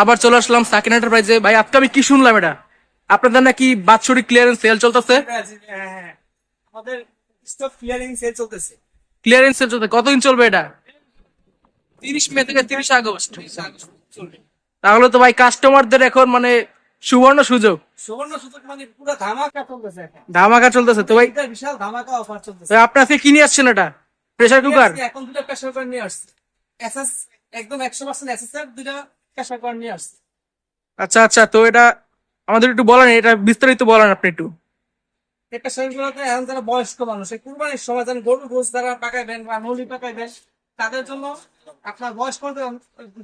আবার চলে আসলাম সাকিন এন্টারপ্রাইজে ভাই আজকে আমি কি শুনলাম এটা? আপনাদের নাকি বাৎসরিক ক্লিয়ারেন্স সেল চলতেছে। আমাদের স্টক ক্লিয়ারিং সেল চলতেছে। ক্লিয়ারেন্স সেল চলতে কতদিন চলবে এটা? তিরিশ মে থেকে তিরিশ আগস্ট। তাহলে তো ভাই কাস্টমারদের এখন মানে সুবর্ণ সুযোগ। সুবর্ণ সুযোগ মানে পুরো ধামাকা চলতেছে ধামাকা চলতেছে। তো ভাই বিশাল ধামাকা অফার চলতেছে। তো আপনি আজকে কি নিয়ে আসছেন এটা? প্রেসার কুকার এখন দুটো প্রেসার কুকার নিয়ে আসছে। এসএস একদম একশো পার্সেন্ট দুটো আচ্ছা আচ্ছা তো এটা আমাদের একটু বলেন এটা বিস্তারিত বলেন আপনি একটু। প্রেসার কুকারতে এখন যারা বয়স্ক মানুষ এই কুরবানির সময় যেন গরু গোস যারা পাকাইবেন বা নলি পাকাইবেন তাদের জন্য আপনার বয়স্ক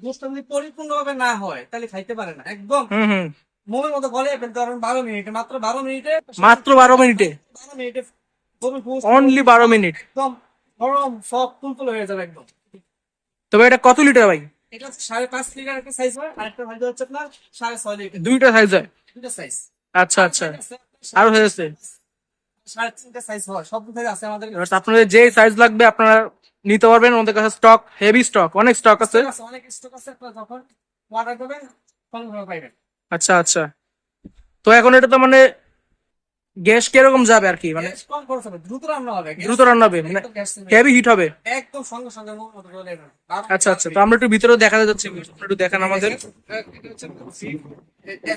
গোসটা যদি পরিপূর্ণভাবে না হয় তাহলে খাইতে পারে না। একদম মোমের মতো গলে পারবেন বারো মিনিটে মাত্র বারো মিনিটে। মাত্র বারো মিনিটে? বারো মিনিটে গরুর গোস অনলি বারো মিনিট? একদম গরম সব তুলতুল হয়ে যাবে একদম। তবে এটা কত লিটার ভাই? এটা সাড়ে পাঁচ লিটার একটা সাইজ হয় আর একটা সাইজ হচ্ছে আপনার সাড়ে ছয় লিটার। দুইটা সাইজ হয়? সাইজ আচ্ছা আচ্ছা। আরও হয়েছে সাড়ে তিনটা সাইজ হয় সব সাইজ আছে আমাদের। আপনাদের যে সাইজ লাগবে আপনারা নিতে পারবেন আমাদের কাছে স্টক হেভি স্টক অনেক স্টক আছে। আছে, অনেক স্টক আছে আপনার যখন অর্ডার করবেন তখন পাইবেন। আচ্ছা আচ্ছা। তো এখন এটা তো মানে গ্যাস কীরকম যাবে আর কি? মানে কম খরচ হবে দ্রুত রান্না হবে দ্রুত রান্না হবে মানে। হেভি হিট হবে? একদম সঙ্গে সঙ্গে আচ্ছা আচ্ছা তো আমরা একটু ভিতরে দেখাতে যাচ্ছি একটু দেখান আমাদের।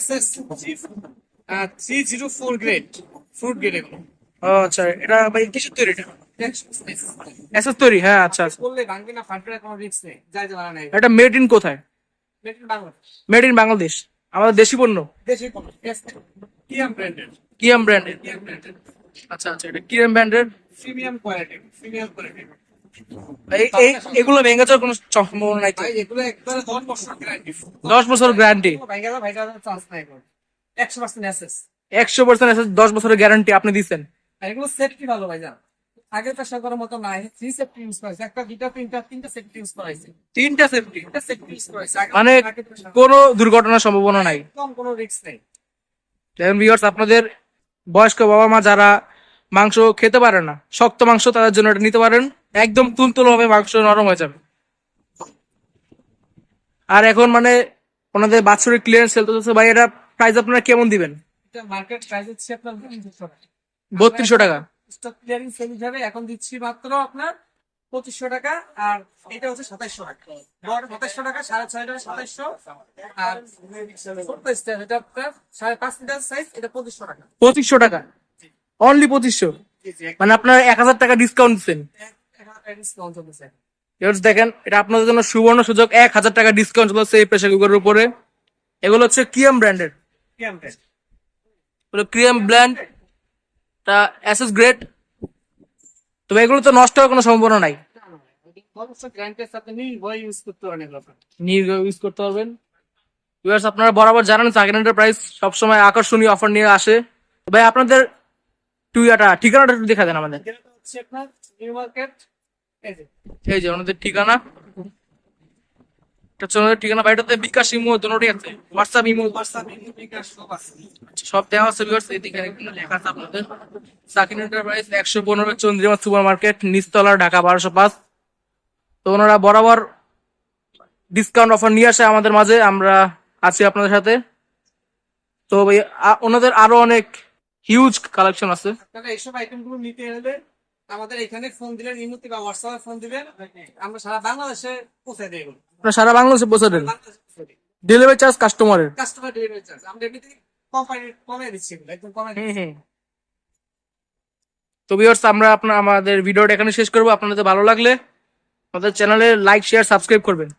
SS three zero four grade food grade এগুলো। ও আচ্ছা এটা ভাই কিসের তৈরি এটা? এসএস তৈরি হ্যাঁ আচ্ছা আচ্ছা। করলে ভাঙবে না ফাটবে কোনো রিস্ক নেই যাই জানা নেই এটা মেড ইন কোথায়? Made in Bangladesh made in Bangladesh আমাদের দেশি পণ্য? দেশি কিয়াম ব্র্যান্ডেড কিয়াম ব্র্যান্ডের ব্র্যান্ডেড আচ্ছা আচ্ছা এটা কিয়াম প্রিমিয়াম কোয়ালিটি প্রিমিয়াম কোয়ালিটি এগুলো ভেঙে যাওয়ার কোনো সম্ভাবনা নাই এগুলো একবারে দশ বছর গ্যারান্টি বছর চান্স নাই বছরের গ্যারান্টি আপনি দিচ্ছেন এগুলো সেফটি ভালো ভাই পেশা করার মতো নাই। থ্রি সেফটি ইউজ করেছে। একটা দুইটা তিনটা তিনটা সেফটি ইউজ করাইছে তিনটা সেফটি তিনটা সেফটি ইউজ করাইছে আগে- মানে কোনো দুর্ঘটনার সম্ভাবনা নাই। একদম কোনো রিস্ক নেই। দেখেন ভিউয়ার্স আপনাদের বয়স্ক বাবা মা যারা মাংস খেতে পারে না শক্ত মাংস তাদের জন্য এটা নিতে পারেন। একদম তুলতুল হবে মাংস নরম হয়ে যাবে। আর এখন মানে ওনাদের বাৎসরিক ক্লিয়ারেন্স সেল চলতেছে ভাই এটা প্রাইস আপনারা কেমন দিবেন? এটা মার্কেট প্রাইস হচ্ছে আপনার বত্রিশশো টাকা। স্টক ক্লিয়ারিং সেল হিসাবে এখন দিচ্ছি মাত্র আপনার পঁচিশশো টাকা আর এটা হচ্ছে সাতাইশশো টাকা। বড় সাতাইশশো টাকা সাড়ে ছয় টাকা সাতাইশশো। আর ছোট size এটা আপনার সাড়ে পাঁচ লিটার সাইজ এটা পঁচিশশো টাকা। পঁচিশশো টাকা? অনলি পঁচিশশো? মানে আপনারা এক হাজার টাকা ডিসকাউন্ট দিচ্ছেন। ডিসকাউন্ট চলতেছে দেখেন এটা আপনাদের জন্য সুবর্ণ সুযোগ। এক হাজার টাকা ডিসকাউন্ট চলছে এই প্রেসার কুকারের উপরে। এগুলো হচ্ছে কিয়াম ব্র্যান্ডের ক্রিয়াম ব্র্যান্ড অ্যাসেস গ্রেড তবে এগুলো তো নষ্ট হওয়ার কোনো সম্ভাবনা নাই। ইউজ করতে আপনারা। পারবেন। বরাবর জানেন সাকেন্ড প্রাইস সবসময় আকর্ষণীয় অফার নিয়ে আসে। ভাই আপনাদের টুইয়াটা ঠিকানাটা একটু দেখা দেন আমাদের। এই যে ওনাদের ঠিকানা। ঠিকানা বাড়িটাতে বিকাশ ইমো দুটোই আছে। হোয়াটসঅ্যাপ ইমো হোয়াটসঅ্যাপ বিকাশ সব আছে। সব দেওয়া আছে ভিউয়ার্স এদিকে লেখা আছে আপনাদের। সাকিন এন্টারপ্রাইজ একশো পনেরো চন্দ্রিমা সুপার মার্কেট নিচতলা ঢাকা বারোশো পাঁচ। তো ওনারা বরাবর ডিসকাউন্ট অফার নিয়ে আসে আমাদের মাঝে আমরা আছি আপনাদের সাথে। তো ভাই ওনাদের আরও অনেক হিউজ কালেকশন আছে। আপনারা এইসব আইটেমগুলো নিতে হলে আমাদের এখানে ফোন দিলেন ইমুতি বা হোয়াটসঅ্যাপে ফোন দিবেন আমরা সারা বাংলাদেশে পৌঁছে এগুলো আপনারা সারা বাংলাদেশে পৌঁছে দেন। ডেলিভারি চার্জ কাস্টমারের কাস্টমার ডেলিভারি চার্জ আমরা এমনিতে কোম্পানি কমে দিচ্ছি একদম কমে হুম দিচ্ছি তো ভিউয়ার্স আমরা আপনার আমাদের ভিডিওটা এখানে শেষ করব। আপনাদের ভালো লাগলে আমাদের চ্যানেলে লাইক শেয়ার সাবস্ক্রাইব করবেন।